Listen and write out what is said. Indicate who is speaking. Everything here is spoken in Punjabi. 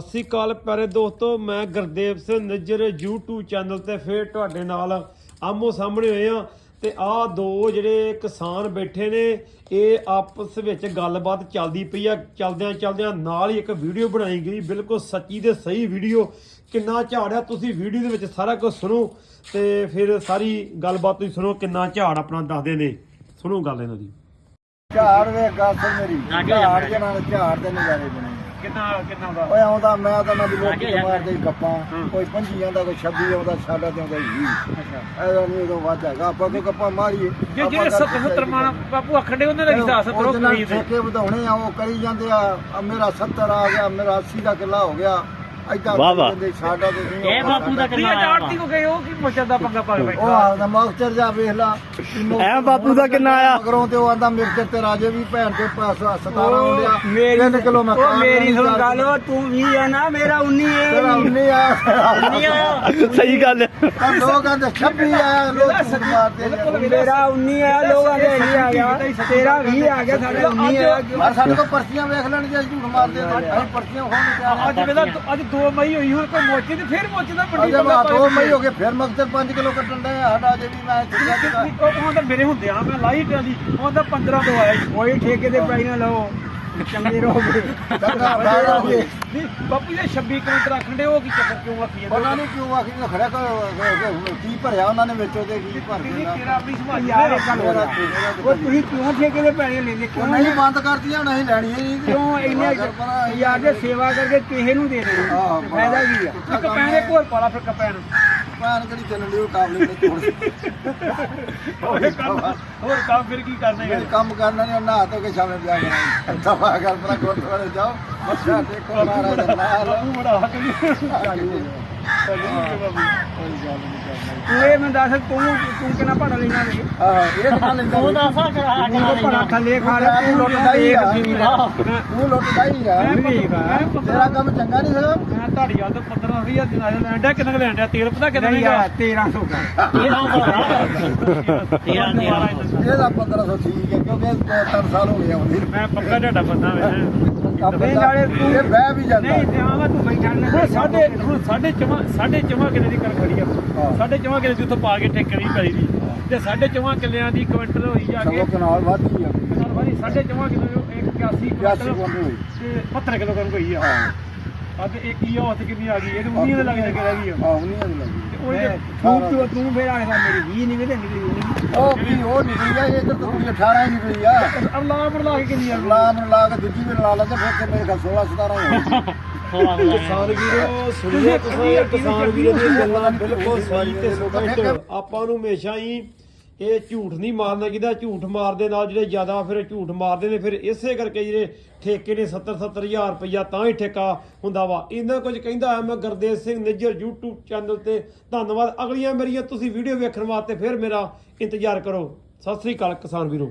Speaker 1: ਸਤਿ ਸ਼੍ਰੀ ਅਕਾਲ ਪਿਆਰੇ ਦੋਸਤੋ ਮੈਂ ਗੁਰਦੇਵ ਸਿੰਘ ਨਿੱਜਰ YouTube ਚੈਨਲ ਤੇ ਫੇਰ ਤੁਹਾਡੇ ਨਾਲ ਆਮੋ ਸਾਹਮਣੇ ਹੋਏ ਆ ਤੇ ਆਹ ਦੋ ਜਿਹੜੇ ਕਿਸਾਨ ਬੈਠੇ ਨੇ ਇਹ ਆਪਸ ਵਿੱਚ ਗੱਲਬਾਤ ਚੱਲਦੀ ਪਈ ਆ। ਚਲਦਿਆਂ ਚਲਦਿਆਂ ਨਾਲ ਹੀ ਇੱਕ ਵੀਡੀਓ ਬਣਾਈ ਗਈ। ਬਿਲਕੁਲ ਸੱਚੀ ਤੇ ਸਹੀ ਵੀਡੀਓ ਕਿੰਨਾ ਝਾੜ ਆ ਤੁਸੀਂ ਵੀਡੀਓ ਦੇ ਵਿੱਚ ਸਾਰਾ ਕੁਝ ਸੁਣੋ ਤੇ ਫਿਰ ਸਾਰੀ ਗੱਲਬਾਤ ਤੁਸੀਂ ਸੁਣੋ ਕਿੰਨਾ ਝਾੜ ਆਪਣਾ ਦੱਸਦੇ ਨੇ। ਸੁਣੋ ਗੱਲ ਇਹਨਾਂ ਦੀ।
Speaker 2: ਝਾੜ ਵੇ ਗੱਲ ਮੇਰੀ। ਝਾੜ ਦੇ ਨਾਲ ਝਾੜ ਦੇ ਨਜ਼ਾਰੇ ਬਣੇ।
Speaker 1: ਕਿੰਨਾ ਕਿੰਨਾ ਦਾ
Speaker 2: ਓਏ ਆਉਂਦਾ ਮੈਂ ਤਾਂ ਮੈਂ ਲੋਕੀ ਮਾਰਦੇ ਹੀ। ਗੱਪਾਂ ਕੋਈ 25 ਆਉਂਦਾ ਕੋਈ 26 ਆਉਂਦਾ ਸਾਡਾ ਤੇ ਆਉਂਦਾ 20 ਐਦਾ ਨਹੀਂ ਉਦੋਂ ਵੱਧ ਹੈਗਾ ਆਪਾਂ ਕੋਈ ਗੱਪਾਂ ਮਾਰੀਏ।
Speaker 3: ਜੇ ਜਿਹੜੇ 70 70 ਮਾਨ ਬਾਪੂ ਦੇ ਉਹਨਾਂ ਦਾ ਕੀ ਹਿਸਾਬ 70
Speaker 2: ਉਹਦੇ ਨਾਲ
Speaker 3: ਖਰੀਦ
Speaker 2: ਠੇਕੇ ਵਧਾਉਣੇ ਆ ਉਹ ਕਰੀ ਜਾਂਦੇ ਆ ਮੇਰਾ 70 ਆ ਗਿਆ ਮੇਰਾ 80 ਦਾ ਕਿੱਲਾ ਹੋ ਗਿਆ।
Speaker 4: ਵਾਹ ਵਾਹ।
Speaker 2: ਸਾਡਾ ਤੇ ਨਹੀਂ
Speaker 4: ਇਹ ਬਾਪੂ ਦਾ
Speaker 3: ਕੀ ਜਾਣਤੀ ਕੋ ਗਏ ਉਹ ਕੀ ਮੋਚਾ ਦਾ ਪੰਗਾ ਪਾ ਕੇ
Speaker 2: ਉਹ
Speaker 3: ਬੈਠਾ
Speaker 2: ਆਉਂਦਾ ਮੌਕਚਰ ਜਾ ਵੇਖ ਲਾ।
Speaker 4: ਐ ਬਾਪੂ ਦਾ ਕਿੰਨਾ ਆਇਆ?
Speaker 2: ਮਗਰੋਂ ਤੇ ਉਹ ਆਂਦਾ ਮੇਰੇ ਤੇ ਰਾਜੇ ਵੀ ਭੈਣ ਤੇ ਪਾਸਾ 17 ਆਉਂਦਿਆ
Speaker 5: ਮੇਰੀ
Speaker 2: 3 ਕਿਲੋ ਮੈਂ
Speaker 5: ਉਹ ਮੇਰੀ ਸੁਣ ਗੱਲ ਉਹ ਤੂੰ ਵੀ ਆ ਨਾ ਮੇਰਾ 19
Speaker 2: ਤੇਰਾ
Speaker 5: ਹੈ
Speaker 2: 19 ਆ।
Speaker 4: ਸਹੀ ਗੱਲ ਹੈ।
Speaker 2: ਤਾਂ ਲੋਕ ਆਂਦੇ 26 ਆਇਆ ਲੋਕ ਝੂਠ ਮਾਰਦੇ ਨੇ।
Speaker 5: ਮੇਰਾ 19 ਆ ਲੋਕਾਂ ਦੇ ਨਹੀਂ ਆ ਗਿਆ। ਤੇਰਾ 20 ਆ ਗਿਆ ਸਾਡਾ 19 ਆ।
Speaker 2: ਆ ਸਾਡੇ ਕੋਲ ਪਰਚੀਆਂ ਵੇਖ ਲੈਣ ਜੇ ਝੂਠ ਮਾਰਦੇ ਆ ਤਾਂ ਅਸੀਂ ਪਰਚੀਆਂ ਹੋਣ ਤਿਆਰ
Speaker 3: ਅੱਜ ਵੇਲਾ ਅੱਜ 2 ਮਈ ਹੋਈ ਹੁਣ ਕੋਈ ਮੋਚੇ ਤੇ ਫਿਰ ਮੋਚੇ ਦਾ ਵੱਡੀ
Speaker 2: ਅਜੇ
Speaker 3: ਪੰਗਾ
Speaker 2: ਮੈਂ ਦੋ ਮਈ ਹੋ ਗਏ ਫਿਰ ਮਕਸਦ 5 ਕਿਲੋ ਕੱਟਣ ਦੇ ਸਾਡਾ ਅਜੇ ਵੀ ਮੈਂ
Speaker 3: ਉਹ ਤਾਂ ਮੇਰੇ ਹੁੰਦੇ ਆ ਮੈਂ ਲਾਈ ਟਾਲੀ ਉਹ ਤਾਂ 15 ਤੋਂ ਆਇਆ
Speaker 5: ਕੋਈ ਠੇਕੇ ਦੇ ਪੈਸੇ ਨਾ ਲਓ। ਚੰਗੇ ਰਹੋਗੇ।
Speaker 2: ਚੰਗਾ ਬਾੜਾ ਹੋ ਗਏ
Speaker 3: ਨਹੀਂ ਬਾਪੂ ਇਹ 26 ਕਾਊਂਟਰ ਰੱਖਣ ਦੇ ਉਹ ਕੀ ਚੱਕਰ ਕਿਉਂ ਆਖੀ ਜਾਂਦੇ
Speaker 2: ਉਹਨਾਂ ਨੇ ਕਿਉਂ ਆਖੀ ਨਾ ਖੜਿਆ ਕਰ ਕੀ ਭਰਿਆ ਉਹਨਾਂ ਨੇ ਵਿੱਚੋਂ ਤੇ ਕੀ ਭਰ
Speaker 3: ਨਹੀਂ
Speaker 2: ਦੇਣਾ।
Speaker 3: ਤੇਰਾ ਆਪਣੀ ਸੰਭਾਲ
Speaker 5: ਯਾਰ ਇਹ ਗੱਲ ਹੋ ਰਹੀ ਉਹ ਤੁਸੀਂ ਕਿਉਂ ਠੇਕੇ ਦੇ ਪੈਸੇ ਲੈਂਦੇ
Speaker 2: ਉਹ
Speaker 5: ਕਿਉਂ
Speaker 2: ਨਹੀਂ ਬੰਦ ਕਰਤੀਆਂ ਨਹੀਂ ਲੈਣੀਆਂ ਨਹੀਂ
Speaker 5: ਕਿਉਂ ਇੰਨੇ ਯਾਰ ਦੇ ਸੇਵਾ ਕਰਕੇ ਕਿਸੇ ਨੂੰ ਦੇ ਦੇਣਾ। ਫਾਇਦਾ ਕੀ ਆ?
Speaker 3: ਕਪੈਣ ਦੇ ਘੋਲ ਪਾਲਾ ਫਿਰ ਕਪੈਣ
Speaker 2: ਪਾਣ ਕਿਹੜੀ ਚੱਲਣ ਦੀ ਉਹ ਕਾਬਲੇ ਤੇ ਤੋੜ
Speaker 3: ਹੋਰ ਕੰਮ ਹੋਰ ਕੰਮ ਫਿਰ ਕੀ ਕਰਨਾ
Speaker 2: ਇਹ ਕੰਮ ਕਰਨਾ ਨਹੀਂ ਨਾ ਧੋ ਕੇ ਸ਼ਾਮੇ ਵਿਆਹ ਕਰਨਾ ਦਵਾ ਕਰ ਪਰਾ ਗੁਰਦੁਆਰੇ ਜਾਓ। ਮੱਥਾ ਟੇਕੋ ਮਹਾਰਾਜ ਦਾ ਨਾਮ
Speaker 3: ਬੜਾ ਹੱਕ ਨਹੀਂ
Speaker 5: ਤੂੰ ਇਹ ਮੈਂ ਦੱਸ ਤੂੰ ਤੂੰ ਕਿੰਨਾ ਭਾੜਾ ਲੈਣਾ ਵੇ?
Speaker 2: ਆਹ ਇਹ ਤਾਂ ਲੈਂਦਾ
Speaker 4: ਉਹ ਦੱਸ ਕਰਾ
Speaker 5: ਤੂੰ ਤਾਂ ਭਾੜਾ ਥੱਲੇ ਖਾ ਲਿਆ
Speaker 2: ਤੂੰ
Speaker 5: ਤੂੰ
Speaker 2: ਲੁੱਟਦਾ ਹੀ ਆ?
Speaker 5: ਲੁੱਟਦਾ
Speaker 2: ਤੂੰ ਲੁੱਟਦਾ ਹੀ ਆ? ਤੇਰਾ ਕੰਮ ਚੰਗਾ ਨਹੀਂ ਸਗਾ
Speaker 3: ਮੈਂ ਤੁਹਾਡੀ ਗੱਲ ਤੋਂ 15000 ਜਨਾਜ਼ਾ ਲੈਣ ਡਿਆ ਕਿੰਨਾ ਕੁ ਲੈਣ ਡਿਆ? ਤੇਲ ਪਤਾ ਕਿੰਨਾ
Speaker 5: ਨਹੀਂ ਯਾਰ 1300 ਦਾ।
Speaker 4: ਤੇਰਾ ਤੇਰਾ
Speaker 2: ਇਹਦਾ 1500 ਠੀਕ ਹੈ ਕਿਉਂਕਿ ਦੋ ਤਿੰਨ ਸਾਲ ਹੋ ਗਏ ਆਉਂਦੀ
Speaker 3: ਮੈਂ ਪੱਕਾ ਢਾਡਾ ਬੰਦਾ ਵੇ
Speaker 2: ਨਹੀਂ ਨਾਲੇ ਤੂੰ ਇਹ ਬਹਿ ਵੀ ਜਾਂਦਾ।
Speaker 5: ਨਹੀਂ ਤੇ ਆਵਾ ਤੂੰ ਬੈਠਾ ਨਾ
Speaker 3: ਹੁਣ ਸਾਡੇ ਹੁਣ ਸਾਡੇ ਚਵਾਂ ਸਾਡੇ ਚਵਾਂ ਕਿੱਲੇ ਦੀ ਕਰ ਖੜੀ ਆ।
Speaker 2: ਹਾਂ।
Speaker 3: ਸਾਡੇ ਚਵਾਂ ਕਿੱਲੇ ਦੀ ਉੱਥੋਂ ਪਾ ਕੇ ਠੇਕੇ ਨਹੀਂ ਪਈ ਦੀ। ਤੇ ਸਾਡੇ ਚਵਾਂ ਕਿੱਲਿਆਂ ਦੀ ਕੁਇੰਟਲ ਹੋਈ ਜਾ ਕੇ
Speaker 2: ਸਗੋਂ ਕਨਾਲ ਵੱਧਦੀ ਆ।
Speaker 3: ਨਾਲ ਵਾਰੀ ਸਾਡੇ ਚਵਾਂ ਕਿੱਲੇ ਨੂੰ 81
Speaker 2: 82
Speaker 3: ਕੁਇੰਟਲ
Speaker 2: ਕੁਇੰਟਲ ਹੋਈ।
Speaker 3: ਤੇ 72 ਕਿਲੋ ਕਰਨ ਕੋਈ ਆ। ਅੱਜ ਇੱਕ ਹੀ ਹੱਥ ਕਿੰਨੀ ਆ ਗਈ? ਇਹ ਉਨੀਆਂ ਦੇ ਲੱਗ ਲੱਗੇ ਰਹਿ ਗਈ ਆ।
Speaker 2: ਆਹ ਨਹੀਂ ਆਉਂਦੀ ਲੱਗੀ
Speaker 3: ਤੇ ਉਹ ਜੇ
Speaker 5: ਤੂੰ ਤੂੰ ਤੂੰ ਫੇਰ ਆਖਦਾ ਮੇਰੀ 20 ਨਹੀਂ ਵੇ ਨਿਕਲੀ ਨਹੀਂ
Speaker 2: ਉਹ ਕੀ ਉਹ ਨਿਕਲੀ ਆ ਇਹ ਤਾਂ ਪੂਰੀ 18 ਹੀ ਨਿਕਲੀ ਆ।
Speaker 3: ਅੱਲਾਹ ਪਰ ਲਾ ਕੇ ਕਿੰਨੀ ਆ?
Speaker 2: ਲਾ ਨੂੰ ਲਾ ਕੇ ਦੂਜੀ ਵੀ ਲਾ ਲਾ ਤੇ ਫਿਰ ਤੇ ਮੇਰੇ ਕੋਲ 16 17 ਹੀ ਹੋ
Speaker 1: ਕਿਸਾਨ ਵੀਰੋ ਸੁਣੀਏ ਤੁਸੀਂ ਕਿਸਾਨ ਵੀਰੋ ਦੀਆਂ ਗੱਲਾਂ ਬਿਲਕੁਲ ਸਹੀ ਤੇ ਸਪਸ਼ਟ। ਆਪਾਂ ਨੂੰ ਹਮੇਸ਼ਾ ਹੀ ਇਹ ਝੂਠ ਨਹੀਂ ਮਾਰਨਾ ਚਾਹੀਦਾ, ਝੂਠ ਮਾਰਦੇ ਨਾਲ ਜਿਹੜੇ ਜ਼ਿਆਦਾ ਫਿਰ ਝੂਠ ਮਾਰਦੇ ਨੇ, ਫਿਰ ਇਸੇ ਕਰਕੇ ਜਿਹੜੇ ਠੇਕੇ ਨੇ 70 70000 ਰੁਪਇਆ ਤਾਂ ਹੀ ਠੇਕਾ ਹੁੰਦਾ ਵਾ। ਇਹਨਾਂ ਕੁਝ ਕਹਿੰਦਾ ਹੈ, ਮੈਂ ਗੁਰਦੇਵ ਸਿੰਘ ਨਿੱਜਰ YouTube ਚੈਨਲ ਤੇ ਧੰਨਵਾਦ। ਅਗਲੀਆਂ ਮੇਰੀਆਂ ਤੁਸੀਂ ਵੀਡੀਓ ਵੇਖਣ ਵਾਸਤੇ ਫਿਰ ਮੇਰਾ ਇੰਤਜ਼ਾਰ ਕਰੋ। ਸਤਿ ਸ੍ਰੀ ਅਕਾਲ ਕਿਸਾਨ ਵੀਰੋ।